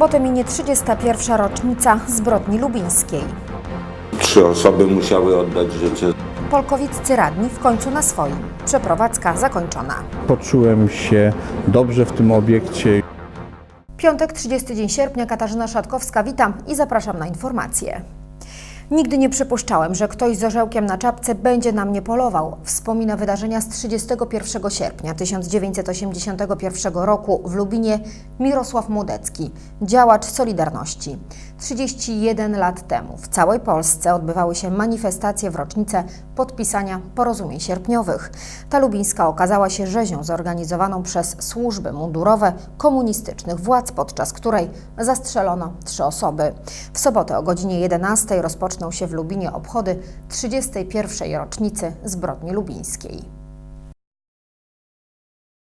sobotę minie 31. rocznica zbrodni lubińskiej. Trzy osoby musiały oddać życie. Polkowiccy radni w końcu na swoim. Przeprowadzka zakończona. Poczułem się dobrze w tym obiekcie. Piątek, 30 dzień sierpnia, Katarzyna Szatkowska, witam i zapraszam na informacje. Nigdy nie przypuszczałem, że ktoś z orzełkiem na czapce będzie na mnie polował. Wspomina wydarzenia z 31 sierpnia 1981 roku w Lubinie Mirosław Młodecki, działacz Solidarności. 31 lat temu w całej Polsce odbywały się manifestacje w rocznicę podpisania porozumień sierpniowych. Ta lubińska okazała się rzezią zorganizowaną przez służby mundurowe komunistycznych władz, podczas której zastrzelono trzy osoby. W sobotę o godzinie 11 rozpoczną się w Lubinie obchody 31. rocznicy zbrodni lubińskiej.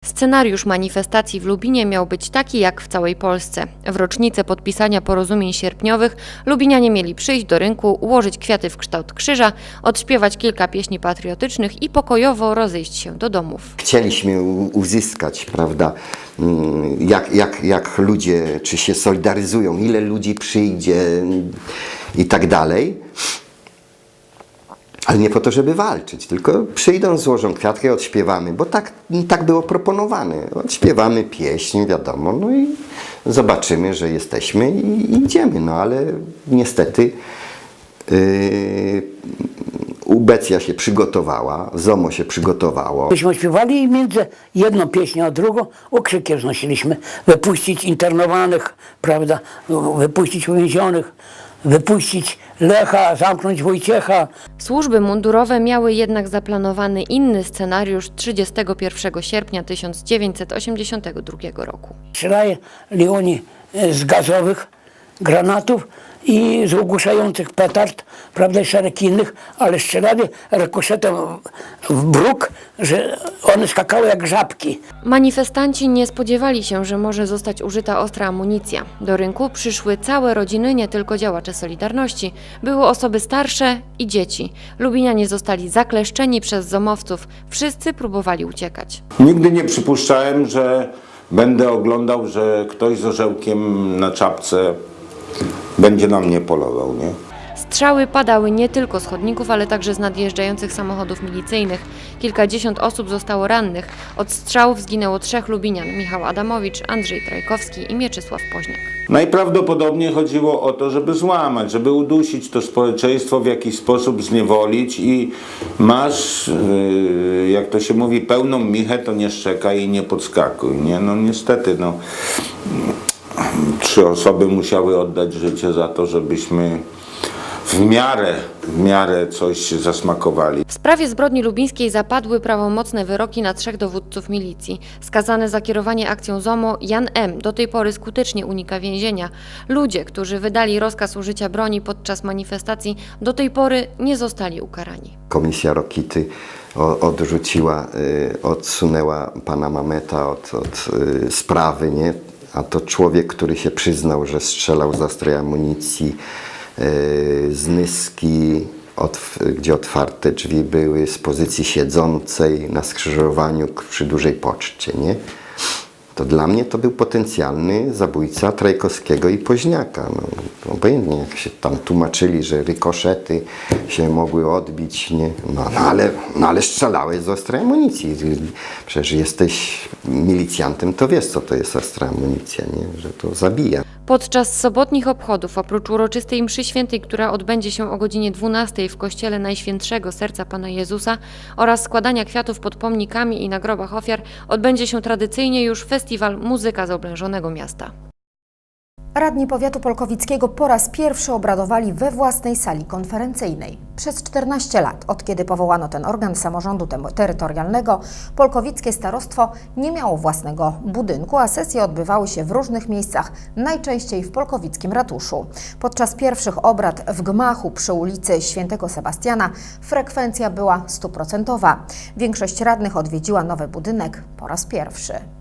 Scenariusz manifestacji w Lubinie miał być taki jak w całej Polsce. W rocznicę podpisania porozumień sierpniowych Lubinianie mieli przyjść do rynku, ułożyć kwiaty w kształt krzyża, odśpiewać kilka pieśni patriotycznych i pokojowo rozejść się do domów. chcieliśmy uzyskać, prawda, mm, jak, jak, jak ludzie, czy się solidaryzują, ile ludzi przyjdzie mm, i tak dalej. Ale nie po to, żeby walczyć, tylko przyjdą, złożą kwiatkę, odśpiewamy, bo tak, tak było proponowane. Odśpiewamy pieśń, wiadomo, no i zobaczymy, że jesteśmy i, idziemy. No ale niestety yy, Ubecja się przygotowała, ZOMO się przygotowało. Myśmy śpiewali i między jedną pieśnią a drugą okrzyki wznosiliśmy. Wypuścić internowanych, prawda, wypuścić uwięzionych, wypuścić Lecha, zamknąć Wojciecha. Służby mundurowe miały jednak zaplanowany inny scenariusz 31 sierpnia 1982 roku. Strzelaje Leoni e, z gazowych granatów i z ogłuszających petard, prawda, i szereg innych, ale strzelali rekoszetem w bruk, że one skakały jak żabki. Manifestanci nie spodziewali się, że może zostać użyta ostra amunicja. Do rynku przyszły całe rodziny, nie tylko działacze Solidarności. Były osoby starsze i dzieci. Lubinianie zostali zakleszczeni przez zomowców. Wszyscy próbowali uciekać. Nigdy nie przypuszczałem, że będę oglądał, że ktoś z orzełkiem na czapce będzie na mnie polował, nie? Strzały padały nie tylko z chodników, ale także z nadjeżdżających samochodów milicyjnych. Kilkadziesiąt osób zostało rannych. Od strzałów zginęło trzech Lubinian: Michał Adamowicz, Andrzej Trajkowski i Mieczysław Poźniak. Najprawdopodobniej chodziło o to, żeby złamać, żeby udusić to społeczeństwo, w jakiś sposób zniewolić i masz, yy, jak to się mówi, pełną michę, to nie szczekaj i nie podskakuj, nie? No niestety, no. Trzy osoby musiały oddać życie za to, żebyśmy w miarę, w miarę coś zasmakowali. W sprawie zbrodni lubińskiej zapadły prawomocne wyroki na trzech dowódców milicji. Skazany za kierowanie akcją ZOMO Jan M. do tej pory skutecznie unika więzienia. Ludzie, którzy wydali rozkaz użycia broni podczas manifestacji, do tej pory nie zostali ukarani. Komisja Rokity odrzuciła, y, odsunęła pana Mameta od, od y, sprawy, nie? A to człowiek, który się przyznał, że strzelał z ostrej amunicji y, z Nyski, gdzie otwarte drzwi były, z pozycji siedzącej na skrzyżowaniu przy dużej poczcie, nie? To dla mnie to był potencjalny zabójca Trajkowskiego i Poźniaka. No, obojętnie jak się tam tłumaczyli, że rykoszety się mogły odbić, nie? No, no, ale, no ale strzelałeś z ostrej amunicji. Przecież jesteś milicjantem, to wiesz co to jest ostra amunicja, nie? że to zabija. Podczas sobotnich obchodów, oprócz uroczystej mszy świętej, która odbędzie się o godzinie 12 w kościele Najświętszego Serca Pana Jezusa oraz składania kwiatów pod pomnikami i na grobach ofiar, odbędzie się tradycyjnie już festiwal Muzyka z oblężonego miasta. Radni powiatu polkowickiego po raz pierwszy obradowali we własnej sali konferencyjnej. Przez 14 lat, od kiedy powołano ten organ samorządu terytorialnego, polkowickie starostwo nie miało własnego budynku, a sesje odbywały się w różnych miejscach, najczęściej w polkowickim ratuszu. Podczas pierwszych obrad w gmachu przy ulicy Świętego Sebastiana frekwencja była stuprocentowa. Większość radnych odwiedziła nowy budynek po raz pierwszy.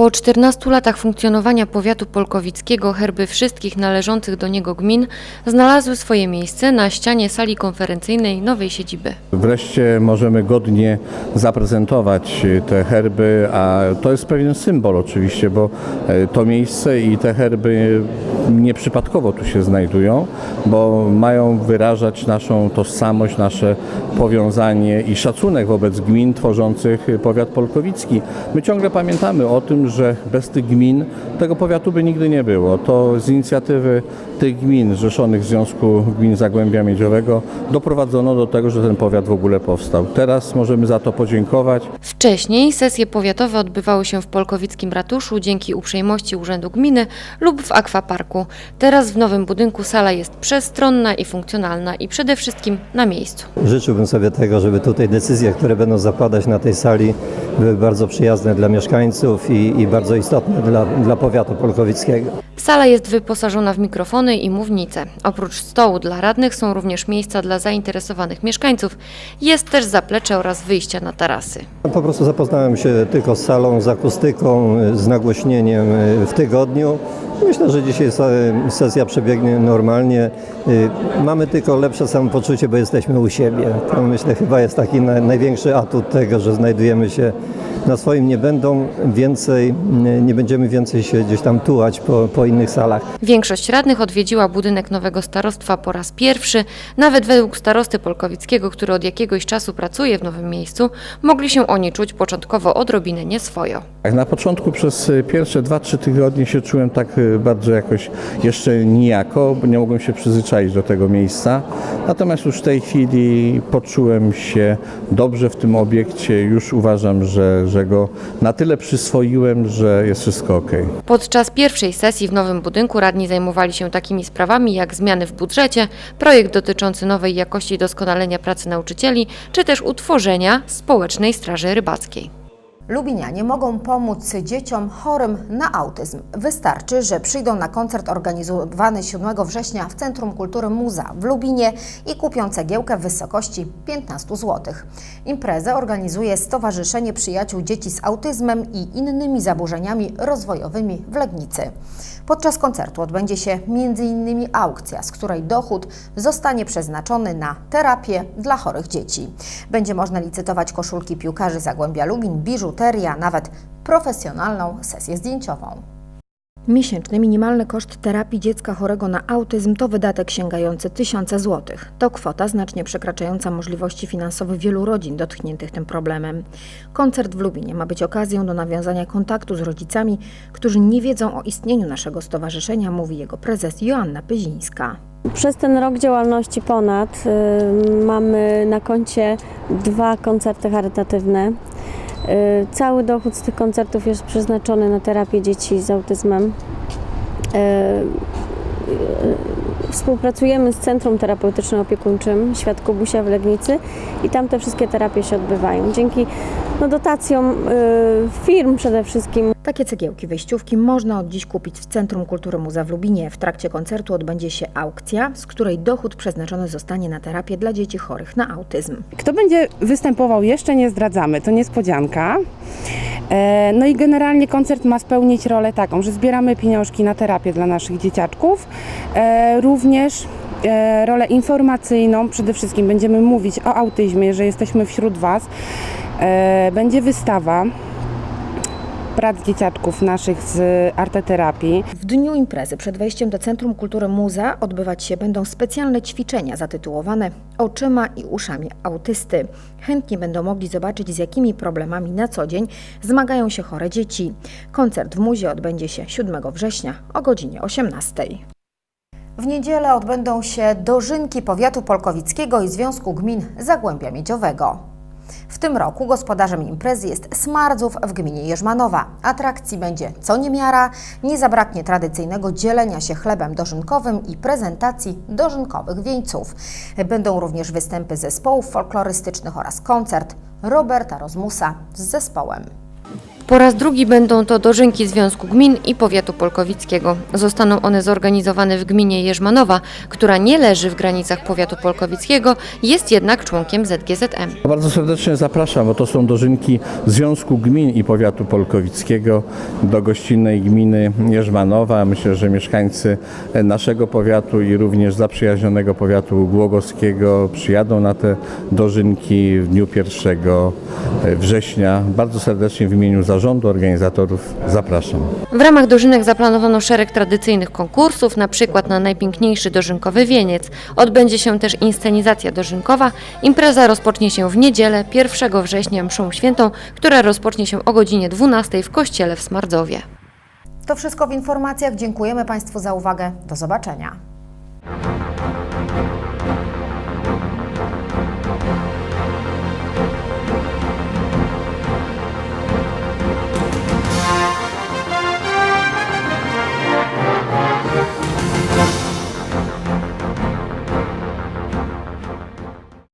Po 14 latach funkcjonowania powiatu polkowickiego herby wszystkich należących do niego gmin znalazły swoje miejsce na ścianie sali konferencyjnej nowej siedziby. Wreszcie możemy godnie zaprezentować te herby, a to jest pewien symbol oczywiście, bo e, to miejsce i te herby nieprzypadkowo tu się znajdują, bo mają wyrażać naszą tożsamość, nasze powiązanie i szacunek wobec gmin tworzących powiat polkowicki. My ciągle pamiętamy o tym, że bez tych gmin tego powiatu by nigdy nie było. To z inicjatywy tych gmin zrzeszonych w Związku Gmin Zagłębia Miedziowego doprowadzono do tego, że ten powiat w ogóle powstał. Teraz możemy za to podziękować. Wcześniej sesje powiatowe odbywały się w polkowickim ratuszu dzięki uprzejmości Urzędu Gminy lub w akwaparku. Teraz w nowym budynku sala jest przestronna i funkcjonalna i przede wszystkim na miejscu. Życzyłbym sobie tego, żeby tutaj decyzje, które będą zapadać na tej sali, były bardzo przyjazne dla mieszkańców i, i bardzo istotne dla, dla powiatu polkowickiego. Sala jest wyposażona w mikrofony i mównice. Oprócz stołu dla radnych są również miejsca dla zainteresowanych mieszkańców. Jest też zaplecze oraz wyjścia na tarasy. Po prostu zapoznałem się tylko z salą, z akustyką, z nagłośnieniem w tygodniu. Myślę, że dzisiaj se- sesja przebiegnie normalnie. Y, Mamy tylko lepsze samopoczucie, bo jesteśmy u siebie. To myślę chyba jest taki na, największy atut tego, że znajdujemy się na swoim. Nie będą więcej, nie- nie będziemy więcej się gdzieś tam tułać po, po innych salach. Większość radnych odwiedziła budynek nowego starostwa po raz pierwszy. Nawet według starosty Polkowickiego, który od jakiegoś czasu pracuje w nowym miejscu, mogli się oni czuć początkowo odrobinę nieswojo. Tak, na początku przez y, pierwsze 2-3 tygodnie się czułem tak y, bardzo jakoś jeszcze nijako, bo nie mogłem się przyzwyczaić do tego miejsca. Natomiast już w tej chwili poczułem się dobrze w tym obiekcie. Już uważam, że, że go na tyle przyswoiłem, że jest wszystko ok. Podczas pierwszej sesji w nowym budynku radni zajmowali się takimi sprawami jak zmiany w budżecie, projekt dotyczący nowej jakości doskonalenia pracy nauczycieli, czy też utworzenia społecznej straży rybackiej. Lubinianie mogą pomóc dzieciom chorym na autyzm. Wystarczy, że przyjdą na koncert organizowany 7 września w Centrum Kultury Muza w Lubinie i kupią cegiełkę w wysokości 15 zł. Imprezę organizuje Stowarzyszenie Przyjaciół Dzieci z Autyzmem i innymi zaburzeniami rozwojowymi w Legnicy. Podczas koncertu odbędzie się m.in. aukcja, z której dochód zostanie przeznaczony na terapię dla chorych dzieci. Będzie można licytować koszulki piłkarzy Zagłębia Lubin, biżuteria, nawet profesjonalną sesję zdjęciową. Miesięczny minimalny koszt terapii dziecka chorego na autyzm to wydatek sięgający tysiące złotych. To kwota znacznie przekraczająca możliwości finansowe wielu rodzin dotkniętych tym problemem. Koncert w Lubinie ma być okazją do nawiązania kontaktu z rodzicami, którzy nie wiedzą o istnieniu naszego stowarzyszenia, mówi jego prezes Joanna Pyzińska. Przez ten rok działalności ponad y, mamy na koncie dwa koncerty charytatywne. Y, cały dochód z tych koncertów jest przeznaczony na terapię dzieci z autyzmem. Y, y, Współpracujemy z Centrum Terapeutyczno-Opiekuńczym Świat Kubusia w Legnicy i tam te wszystkie terapie się odbywają. Dzięki no, dotacjom firm przede wszystkim Takie cegiełki wejściówki można od dziś kupić w Centrum Kultury Muza w Lubinie. W trakcie koncertu odbędzie się aukcja, z której dochód przeznaczony zostanie na terapię dla dzieci chorych na autyzm. Kto będzie występował, jeszcze nie zdradzamy, to niespodzianka. E, No i generalnie koncert ma spełnić rolę taką, że zbieramy pieniążki na terapię dla naszych dzieciaczków. E, Również e, rolę informacyjną, przede wszystkim będziemy mówić o autyzmie, że jesteśmy wśród Was. Będzie wystawa prac dzieciaczków naszych z arteterapii. W dniu imprezy przed wejściem do Centrum Kultury Muza odbywać się będą specjalne ćwiczenia zatytułowane Oczyma i uszami autysty. Chętnie będą mogli zobaczyć, z jakimi problemami na co dzień zmagają się chore dzieci. Koncert w Muzie odbędzie się 7 września o godzinie 18. W niedzielę odbędą się dożynki powiatu polkowickiego i Związku Gmin Zagłębia Miedziowego. W tym roku gospodarzem imprezy jest Smardzów w gminie Jerzmanowa. Atrakcji będzie co niemiara, nie zabraknie tradycyjnego dzielenia się chlebem dożynkowym i prezentacji dożynkowych wieńców. Będą również występy zespołów folklorystycznych oraz koncert Roberta Rozmusa z zespołem. Po raz drugi będą to dożynki Związku Gmin i Powiatu Polkowickiego. Zostaną one zorganizowane w gminie Jerzmanowa, która nie leży w granicach Powiatu Polkowickiego, jest jednak członkiem ZGZM. Bardzo serdecznie zapraszam, bo to są dożynki Związku Gmin i Powiatu Polkowickiego do gościnnej gminy Jerzmanowa. Myślę, że mieszkańcy naszego powiatu i również zaprzyjaźnionego powiatu głogowskiego przyjadą na te dożynki w dniu 1 września. Bardzo serdecznie w imieniu zarządu organizatorów zapraszam. W ramach dożynek zaplanowano szereg tradycyjnych konkursów, na przykład na najpiękniejszy dożynkowy wieniec. Odbędzie się też inscenizacja dożynkowa. Impreza rozpocznie się w niedzielę 1 września mszą świętą, która rozpocznie się o godzinie 12 w kościele w Smardzowie. To wszystko w informacjach. Dziękujemy Państwu za uwagę. Do zobaczenia.